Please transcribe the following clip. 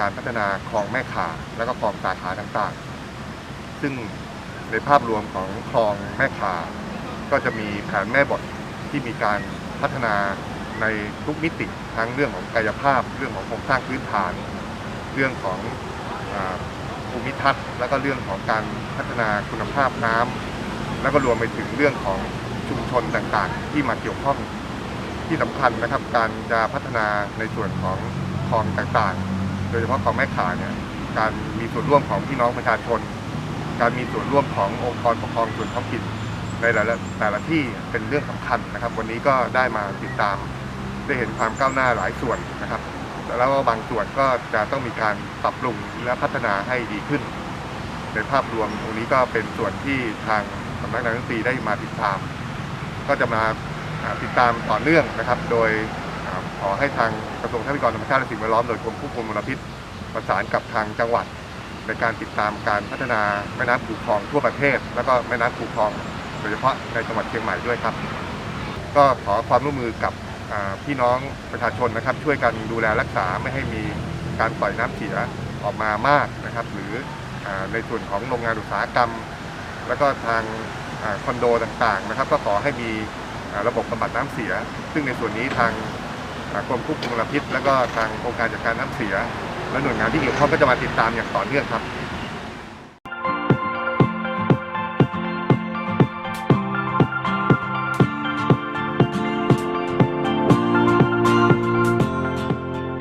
การพัฒนาคลองแม่ขาแล้วก็คลองสาขาต่างๆ ซึ่งในภาพรวมของคลองแม่ขาก็จะมีแผนแม่บทที่มีการพัฒนาในทุกมิติทั้งเรื่องของกายภาพ เรื่องของโครงสร้างพื้นฐาน เรื่องของภูมิทัศน์แล้วก็เรื่องของการพัฒนาคุณภาพน้ำแล้วก็รวมไปถึงเรื่องของชุมชนต่างๆ ที่มาเกี่ยวข้องที่สำคัญนะครับ การจะพัฒนาในส่วนของคลองต่างๆ โดยเฉพาะคลองแม่ขาเนี่ยการมีส่วนร่วมของพี่น้องประชาชน การมีส่วนร่วมขององค์กรปกครองส่วนท้องถิ่นในแต่ละแต่ละที่เป็นเรื่องสำคัญนะครับ วันนี้ก็ได้มาติดตามได้เห็นความก้าวหน้าหลายส่วนนะครับ แล้วก็บางส่วนก็จะต้องมีการปรับปรุงและพัฒนาให้ดีขึ้น ในภาพรวมตรงนี้ก็เป็นส่วนที่ทางสำนักงานดนตรีได้มาติดตาม ก็จะมาติดตามต่อเนื่องนะครับ โดย ขอให้ทางกระทรวงทรัพยากรธรรมชาติและสิ่งแวดล้อมโดยกรมควบคุมมลพิษประสานกับทางจังหวัด ในการติดตามการพัฒนาแม่น้ำคูคลองทั่วประเทศ แล้วก็แม่น้ำคูคลองโดยเฉพาะในจังหวัดเชียงใหม่ด้วยครับ ก็ขอความร่วมมือกับพี่น้องประชาชนนะครับ ช่วยกันดูแลรักษาไม่ให้มีการปล่อยน้ำเสียออกมามากนะครับ หรืออในส่วนของโรงงานอุตสาหกรรม แล้วก็ทางอคอนโดต่างๆนะครับ ก็ขอให้มีระบบบำบัดน้ำเสีย ซึ่งในส่วนนี้ทาง กรมควบคุมมลพิษ แล้วก็ทางองค์การจัดการน้ำเสีย และหน่วยงานที่เกี่ยวข้องก็จะมาติดตามอย่างต่อเนื่องครับ